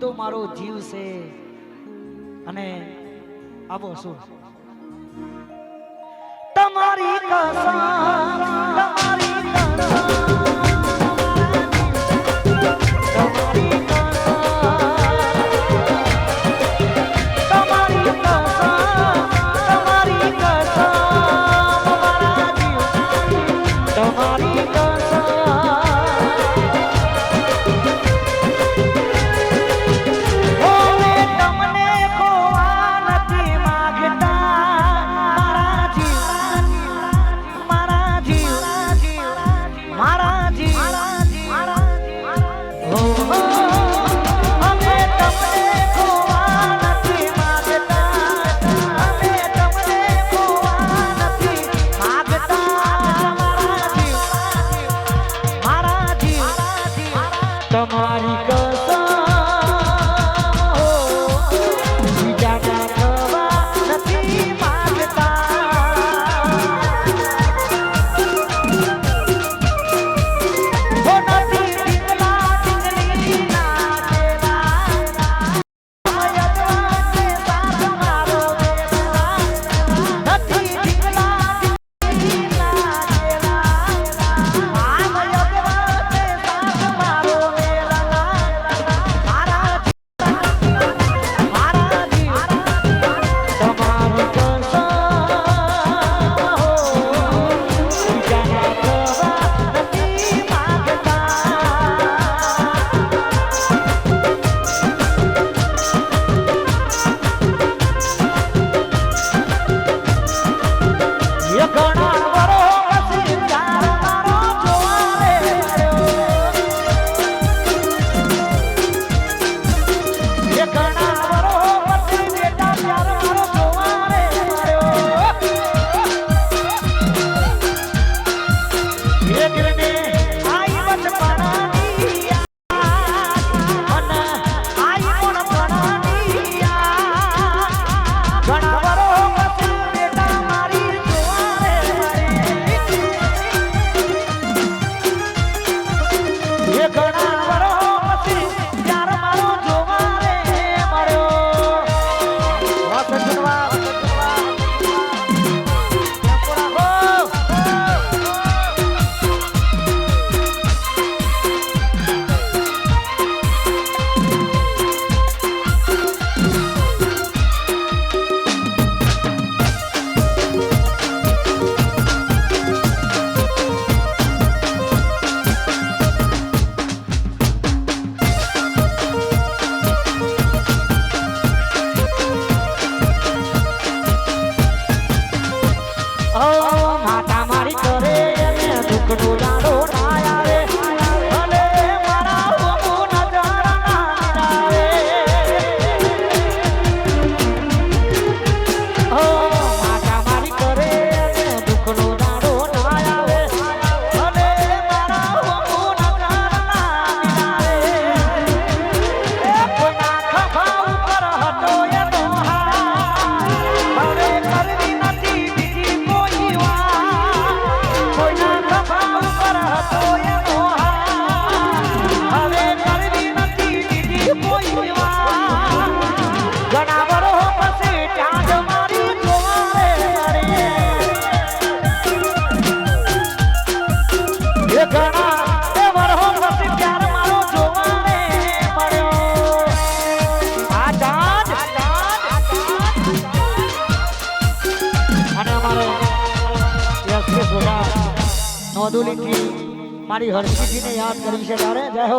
તો મારો જીવ છે. અને આવો શું? તમારી કસા મારી હરસિદ્ધિને યાદ કરી છે તારે જય હો.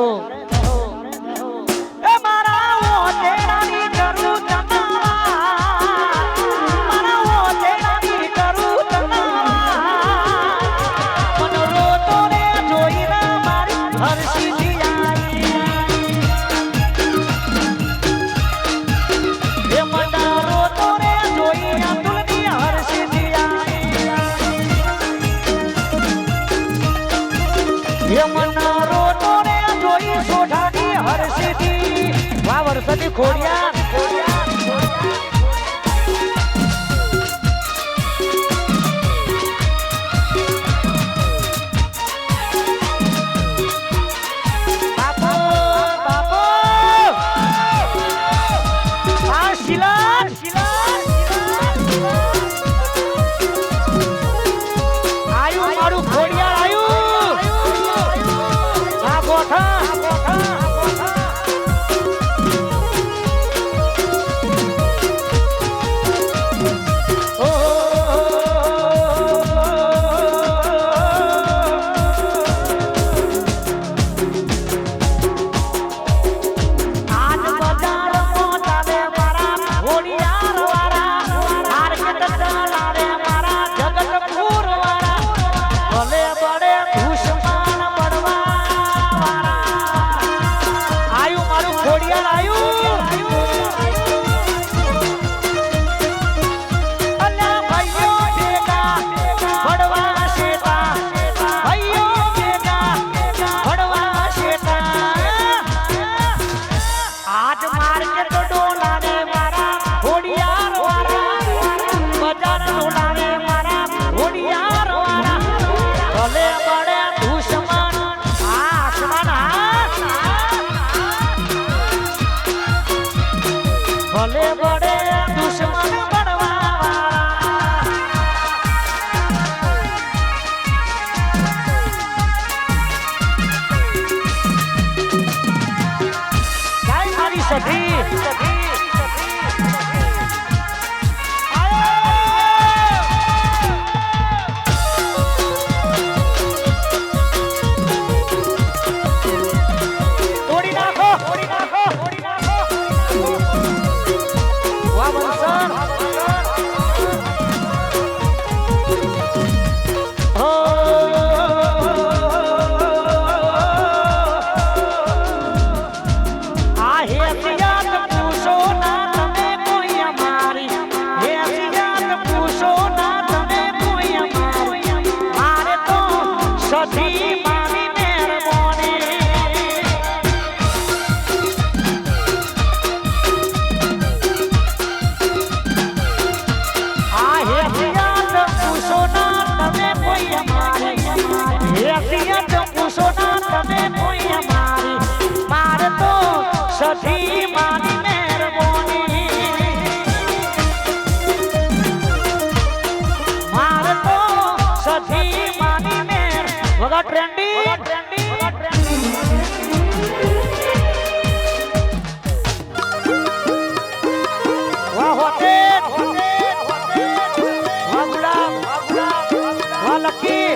આ લખી.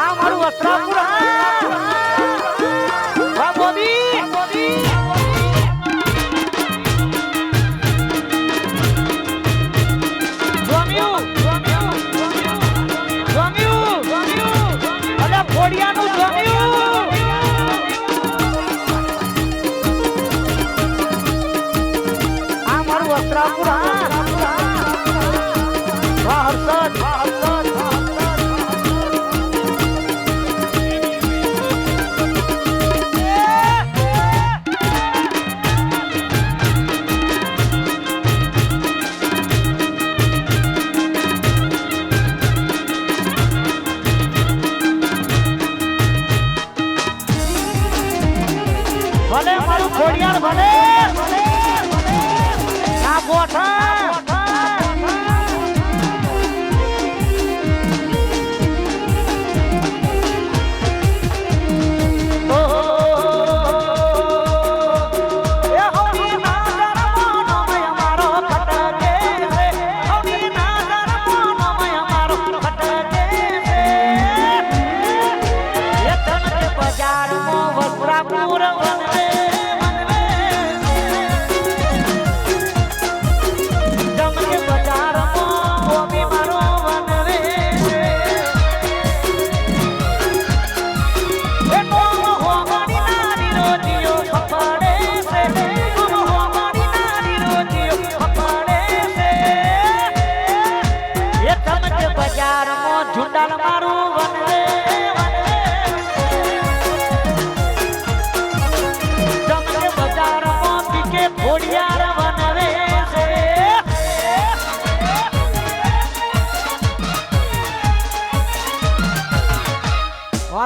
આ મારું વસ્ત્રાપુર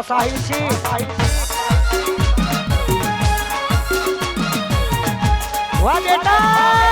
આ સાહિલ છે. બેટા!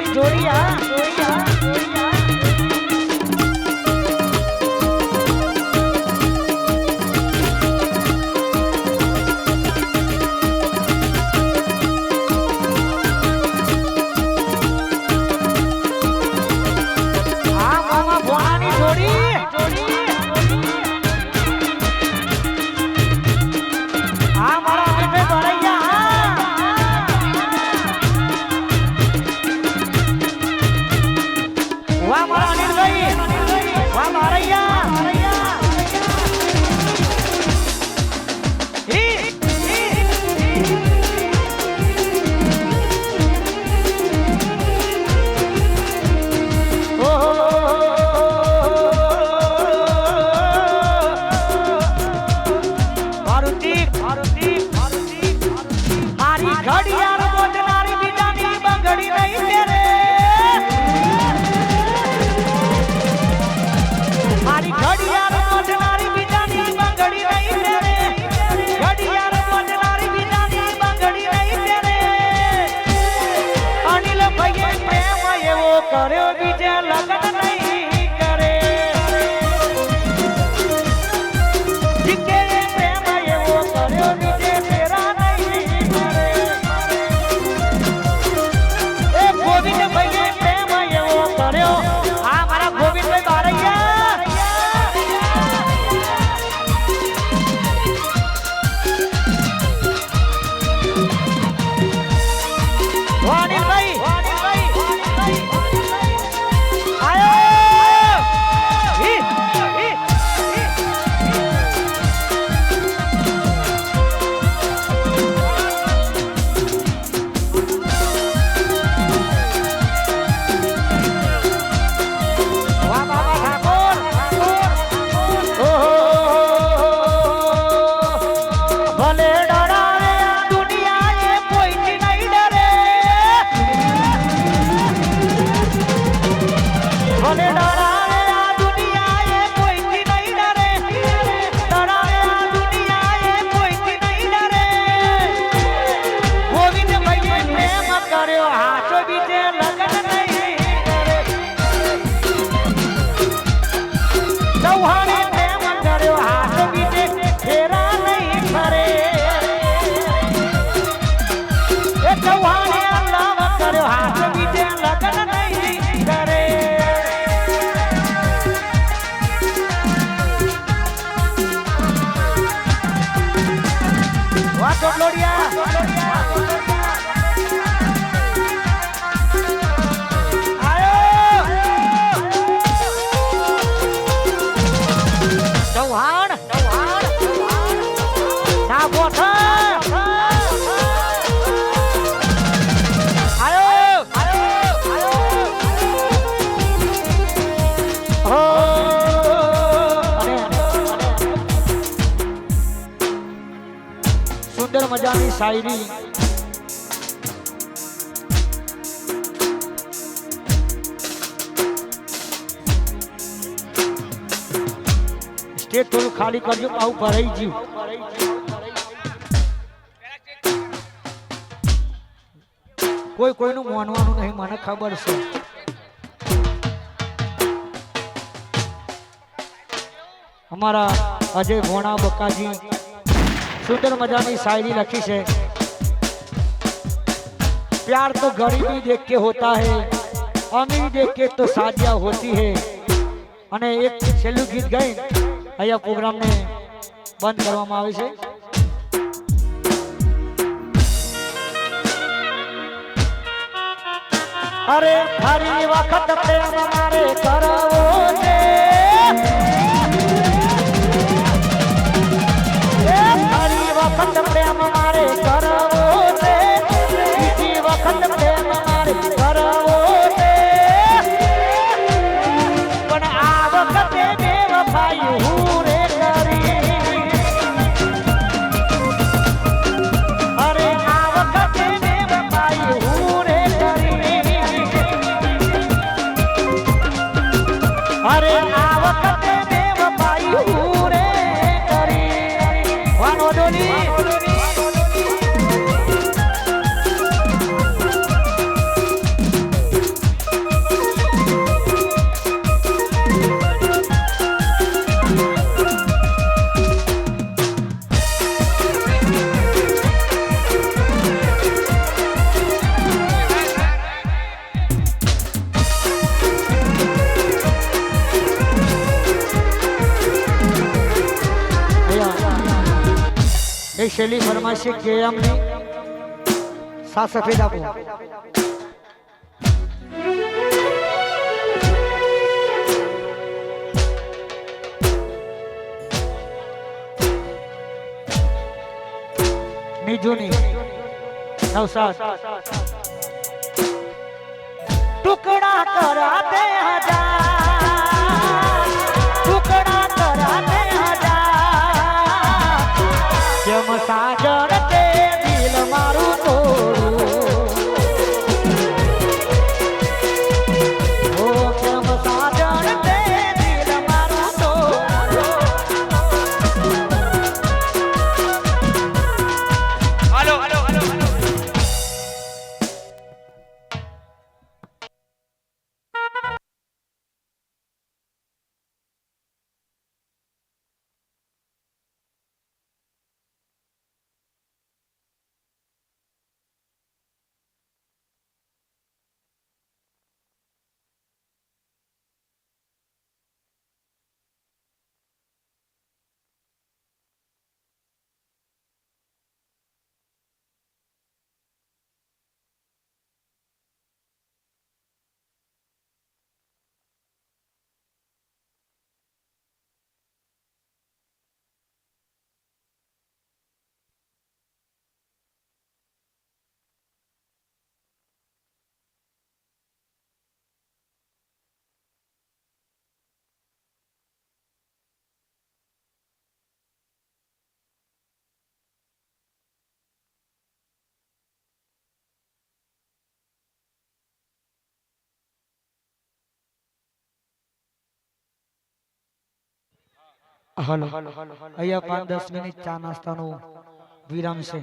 નહીં જોડી One Gloria. શાયરી સ્ટેજ થોડું ખાલી કરજો, આવું ભરાઈ ગયું. કોઈ કોઈનું માનવાનું નહીં, મને ખબર છે. અમારા અજય ભોણા બકાજી સુંદર મજાની શાયરી લખી છે. પ્યાર તો ગરીબી દેખ કે હોતા है अमीर દેખ કે તો शादियाँ હોતી है અને એક છેલ્લું ગીત ગાઈ અહીંયા પ્રોગ્રામને બંધ કરવામાં આવે છે. અરે ફરી વખત પ્રેમ મારે કરાવો છે. એ શૈલી ફરમાશે કે અમને સાત સફેદ આપો નિજુની નવસાદ. ટુકડા કરાતે હજાર. હલો અહીંયા પાંચ દસ મિનિટ ચા નાસ્તાનો વિરામ છે.